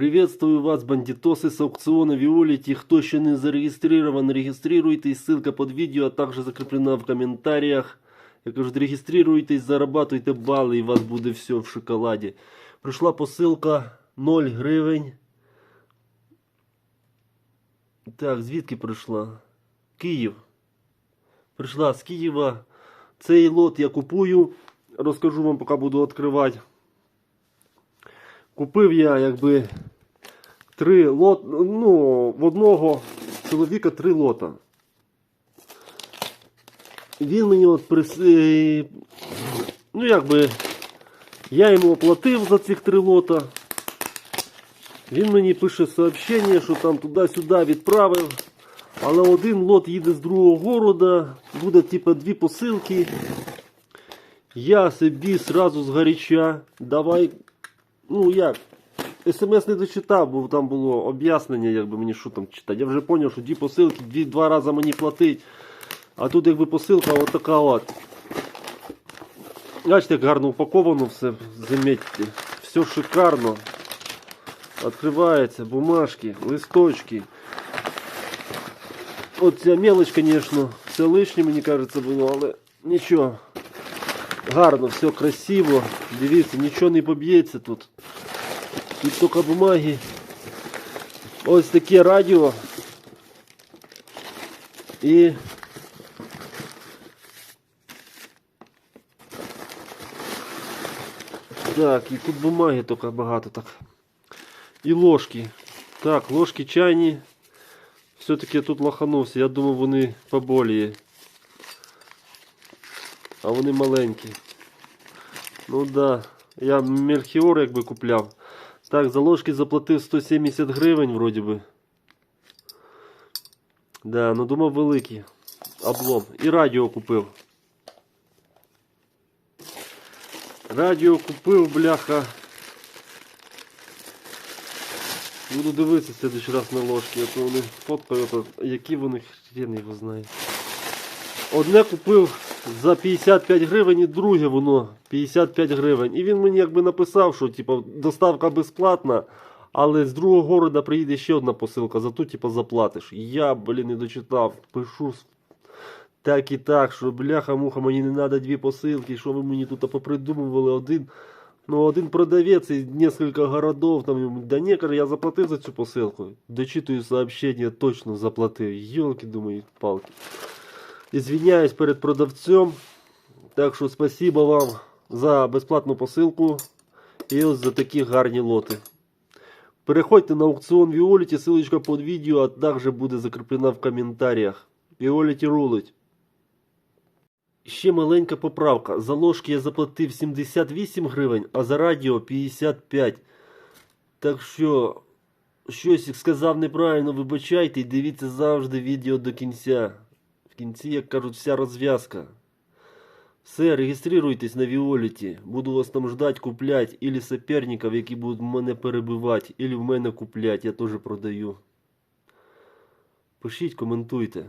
Приветствую вас, бандитосы с аукциона Виолити. Кто еще не зарегистрирован, регистрируйтесь. Ссылка под видео, а также закреплена в комментариях. Я кажу, регистрируйтесь, зарабатуйте бали і у вас буде все в шоколаді. Прийшла посилка 0 гривень. Так, звідки прийшла? Київ. Прийшла з Києва. Цей лот я купую. Розкажу вам, поки буду відкривати. Купив я якби три лот, ну, в одного чоловіка три лота. Він мені от прис... е, Ну, якби я йому оплатив за цих три лота. Він мені пише сообщення, що там туди-сюди відправив. Але один лот їде з другого города, буде типа дві посилки. Я собі сразу згоряча. Давай. Ну як? СМС не дочитав, бо там було об'яснення, якби мені що там читати. Я вже зрозумів, що дві посилки, дві, два рази мені платить. А тут якби посилка от така от. Бачите, як гарно упаковано все, замітьте. Все шикарно. Открывается, бумажки, листочки. От ця мелочь, конечно, все лишнє, мені кажеться, було, але нічого. Гарно, все красиво. Дивіться, нічого не поб'ється тут. Тут тільки бумаги. Ось таке радіо. І Так, і тут бумаги тільки багато так. І ложки. Так, ложки чайні. Все-таки я тут лоханувся. Я думав вони поболіє. А вони маленькі. Ну да. Я Мельхіор якби купляв. Так, за ложки заплатив 170 гривень вроді би. Да, ну думав великі. Облом. І радіо купив. Радіо купив, бляха. Буду дивитися в следующий раз на ложки, а то вони фоткають, які вони хрен його знає. Одне купив за 55 гривень і друге воно 55 гривень. І він мені якби написав, що типу, доставка безплатна, але з другого города приїде ще одна посилка, зато типу, заплатиш. Я, блін, не дочитав, пишу так і так, що бляха-муха, мені не треба дві посилки, що ви мені тут попридумували один. Ну, один продавець із несколько городов, там, да не, каже, я заплатив за цю посилку. Дочитую сообщение, точно заплатив. Йолки, думаю, палки. Извиняюсь перед продавцем. Так що спасибо вам за безплатну посилку і ось за такі гарні лоти. Переходьте на аукціон Віоліті, ссылочка під відео, а також буде закріплена в коментарях. Віоліті рулить. Ще маленька поправка. За ложки я заплатив 78 гривень, а за радіо 55. Так що, щось сказав неправильно, вибачайте і дивіться завжди відео до кінця. Кінці, як кажуть, вся розв'язка. Все, реєструйтесь на Віоліті. Буду вас там ждать, куплять, Ілі соперників, які будуть мене перебивати, ілі в мене куплять, я теж продаю. Пишіть, коментуйте.